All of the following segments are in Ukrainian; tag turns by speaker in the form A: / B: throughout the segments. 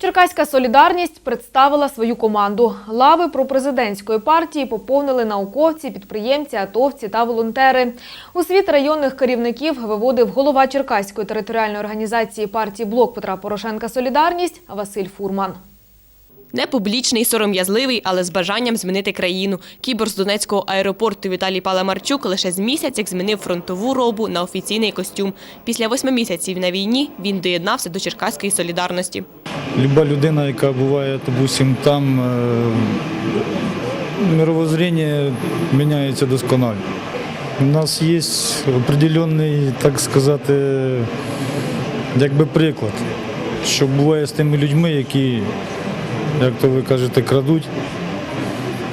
A: Черкаська солідарність представила свою команду. Лави пропрезидентської партії поповнили науковці, підприємці, атовці та волонтери. У світ районних керівників виводив голова Черкаської територіальної організації партії Блок Петра Порошенка Солідарність Василь Фурман.
B: Непублічний, сором'язливий, але з бажанням змінити країну. Кібер з Донецького аеропорту Віталій Паламарчук лише з місяць, як змінив фронтову робу на офіційний костюм. Після восьми місяців на війні він доєднався до Черкаської солідарності.
C: Люба людина, яка буває, допустим, там е, мировоззрення міняється досконало. У нас є определенний, так сказати, якби приклад, що буває з тими людьми, які, як то ви кажете, крадуть,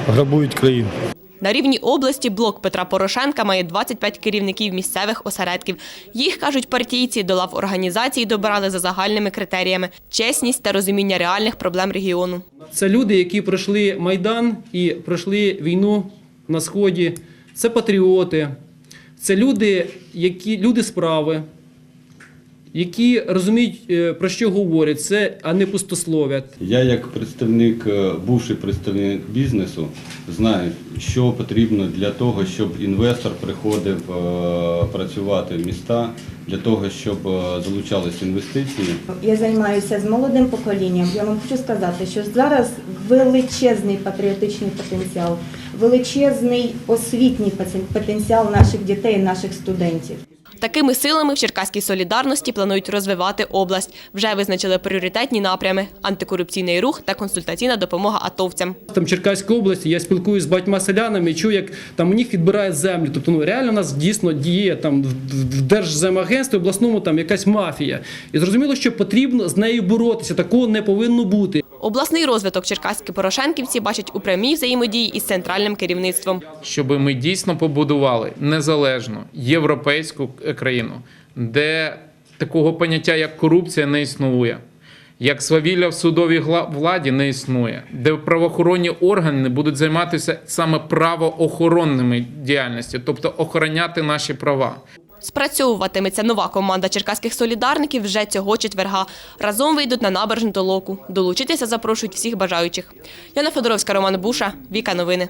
C: грабують країну.
B: На рівні області блок Петра Порошенка має 25 керівників місцевих осередків. Їх, кажуть партійці, до лав організації добирали за загальними критеріями – чесність та розуміння реальних проблем регіону.
D: Це люди, які пройшли Майдан і пройшли війну на Сході. Це патріоти, це люди, які, люди справи, які розуміють, е, про що говорять, це, а не пустослов'я.
E: Я як представник, е, бувший представник бізнесу, знаю, що потрібно для того, щоб інвестор приходив е, працювати в міста, для того, щоб залучалися інвестиції.
F: Я займаюся з молодим поколінням. Я вам хочу сказати, що зараз величезний патріотичний потенціал, величезний освітній потенціал наших дітей, наших студентів.
B: Такими силами в Черкаській солідарності планують розвивати область. Вже визначили пріоритетні напрями – антикорупційний рух та консультаційна допомога атовцям.
D: Там в Черкаській області я спілкуюся з багатьма селянами і чую, як там у них відбирають землю. Тобто ну реально у нас дійсно діє там в Держземагентстві обласному там якась мафія. І зрозуміло, що потрібно з нею боротися. Такого не повинно бути.
B: Обласний розвиток черкаські порошенківці бачать у прямій взаємодії із центральним керівництвом.
G: щоб ми дійсно побудували незалежну європейську країну, де такого поняття як корупція не існує, як свавілля в судовій владі не існує, де правоохоронні органи будуть займатися саме правоохоронними діяльністю, тобто охороняти наші права.
B: Спрацьовуватиметься нова команда черкаських солідарників вже цього четверга. Разом вийдуть на набережну толоку. Долучитися запрошують всіх бажаючих. Яна Федоровська, Роман Буша, Віка Новини.